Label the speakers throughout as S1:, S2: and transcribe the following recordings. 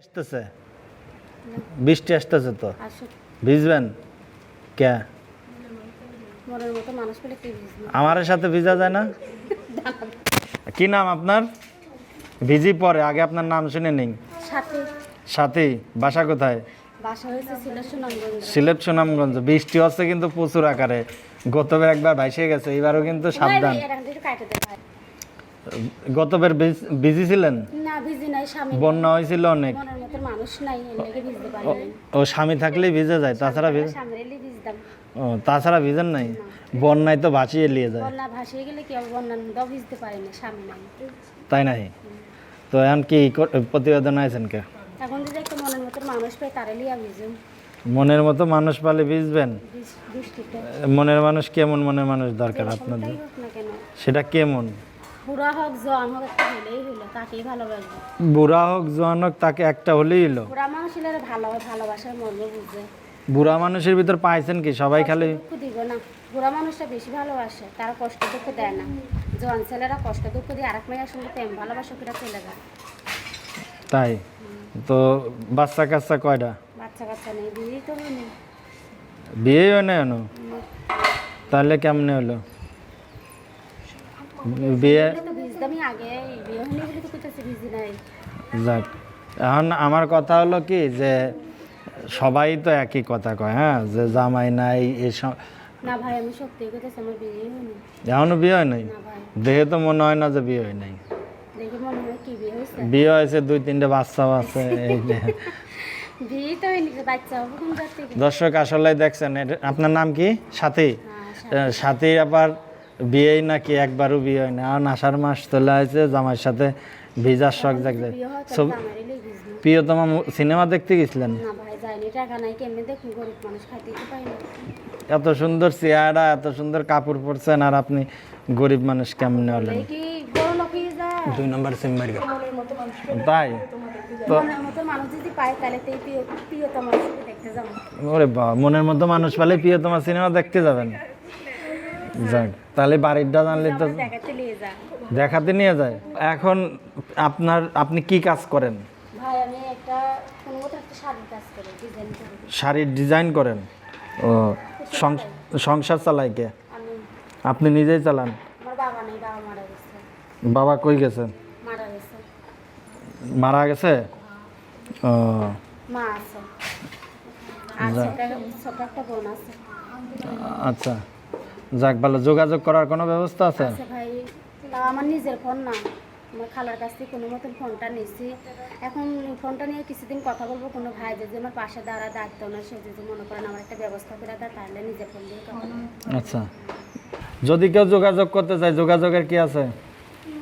S1: আসতেছে? বৃষ্টি আসতেছে তো? ভিজবেন? কে আমার সাথে ভিজা যায় না? কি নাম আপনার? ভিজি পরে আগে আপনার নাম শুনে নিন।
S2: সাথে।
S1: বাসা কোথায়? সিলেট সুনামগঞ্জ। বৃষ্টি হচ্ছে কিন্তু প্রচুর আকারে। গতবার একবার ভাইসে গেছে এবারও কিন্তু সাবধান। গতবার বিজি ছিলেন?
S2: না ভিজি নাই স্বামী
S1: বন্যা হয়েছিল অনেক।
S2: মানুষ নাই
S1: ও- স্বামী থাকলেই ভিজে যায় তাছাড়া ভিজে ও তাছাড়া ভিজেন নাই? বন্যায় তো বাঁচিয়ে নিয়ে যায়।
S2: বন্যা ভাসিয়ে গেলে কি ভিজতে পারি না স্বামী নাই।
S1: তাই নাই তো এখন কি প্রতিবেদন আছেন কে?
S2: এখন যদি একটা মনের মতো মানুষ পাই তারে লিয়া ভিজুম
S1: মনের মতো মানুষ পালে ভিজবেন মনের মানুষ কেমন মনের মানুষ দরকার আপনাদের? সেটা কেমন?
S2: বুড়া হোক জোয়ান হোক একটা হলেই হইল তাকেই ভালোবাসবো।
S1: বুড়া হোক জোয়ান হোক তাকে একটা হলেই এলো
S2: বুড়া মানুষ হলে ভালো ভালোবাসার মর্ম বুঝে।
S1: বুড়া মানুষের ভিতর পাইছেন কি? সবাই খালি
S2: দিব না। বুড়া মানুষটা বেশি ভালোবাসে তারা কষ্ট দুঃখ দেয় না। জোয়ান ছেলেরা কষ্ট দুঃখ দিয়ে আরেক মেয়ের সঙ্গে প্রেম ভালোবাসা করে চলে যায়।
S1: তাই? তো বাচ্চা কাচ্চা কয়টা?
S2: বাচ্চা কাচ্চা নেই বিয়ে তো নেই
S1: বিয়ে হয় না তাহলে কেমনে হলো? বিয়ে যাক এখন আমার কথা হলো কি যে সবাই তো একই কথা কয় হ্যাঁ? যে জামাই নাই এসব
S2: এখনও বিয়ে
S1: হয় নাই? দেহে তো মনে হয় না যে বিয়ে হয় নাই।
S2: বিয়ে হয়েছে?
S1: দুই তিনটে বাচ্চাও আছে দর্শক আসলে দেখছেন আপনার নাম কি? সাথী?
S2: হ্যাঁ,
S1: সাথী আবার বিয়েই নাকি একবারও বিয়ে হয় না। আর আষাঢ় মাস চলে আছে জামাইয়ের সাথে ভিজার শখ জাগ যায় সব প্রিয়তমা সিনেমা দেখতে গেছিলেন?
S2: না ভাই যাইনি। টাকা নাই কেমনি দেখুন গরিব মানুষ খাইতে তো পাই না।
S1: এত সুন্দর চেহারা এত সুন্দর কাপড় পরছেন আর আপনি গরিব মানুষ কেমনে হলেন?
S2: এই কি বড় লোকই যায়?
S1: দুই নম্বর সিম তাই? ওরে বা মনের মতো মানুষ পালে প্রিয়তমা সিনেমা দেখতে যাবেন। যাক তাহলে বাড়িটা জানলে তো
S2: দেখাতে নিয়ে
S1: যায়। এখন আপনার আপনি কি কাজ করেন?
S2: শাড়ির ডিজাইন
S1: করেন? ও সংসার চালায় কে? আপনি নিজেই চালান?
S2: বাবা
S1: কই গেছে?
S2: মারা গেছে।
S1: ও। আচ্ছা। যাক ভালো যোগাযোগ করার কোনো ব্যবস্থা আছে?
S2: ভাই তাও আমার নিজের ফোন না। আমার খালার কাছ থেকে কোনো মতন ফোনটা নিয়েছি এখন ফোনটা নিয়ে কিছুদিন কথা বলব কোনো ভাই যদি আমার পাশে দাঁড়া দায়িত্ব না সে যদি মনে করেন আমার একটা ব্যবস্থা করে দেয় তাহলে নিজের ফোন দিয়ে কথা বলব।
S1: আচ্ছা। যদি কেউ যোগাযোগ করতে চায় যোগাযোগের কি আছে?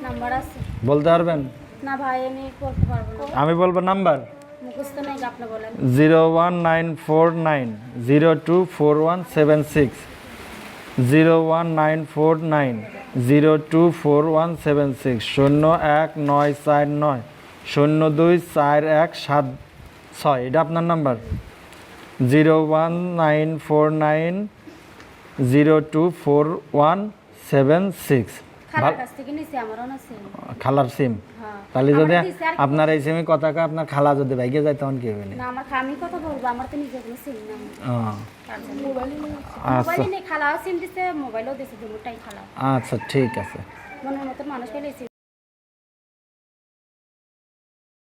S2: নাম্বার আছে।
S1: বলতে পারবেন?
S2: না ভাই আমি করতে পারব না।
S1: আমি বলব নাম্বার।
S2: মুখস্থ নেই আপনি বলেন।
S1: Zero one nine four nine zero two four one seven six. Zero one nine four nine zero two four one seven six শূন্য এক নয় চার নয় শূন্য দুই চার এক সাত ছয় এটা আপনার number zero one nine four nine zero two four one seven six
S2: খালার সিম হ্যাঁ।
S1: তাহলে যদি আপনার এই সিমে কথা কয়, আপনার খালা যদি ভাইগে যায় তখন কি হবে?
S2: না আমার আমি কথা বলব আমার তো নিজের কোনো সিম না।
S1: আচ্ছা।
S2: মোবাইলও দিছে দুটোটাই খালা।
S1: আচ্ছা ঠিক আছে।
S2: মনের মতো মানুষ পেলে সিম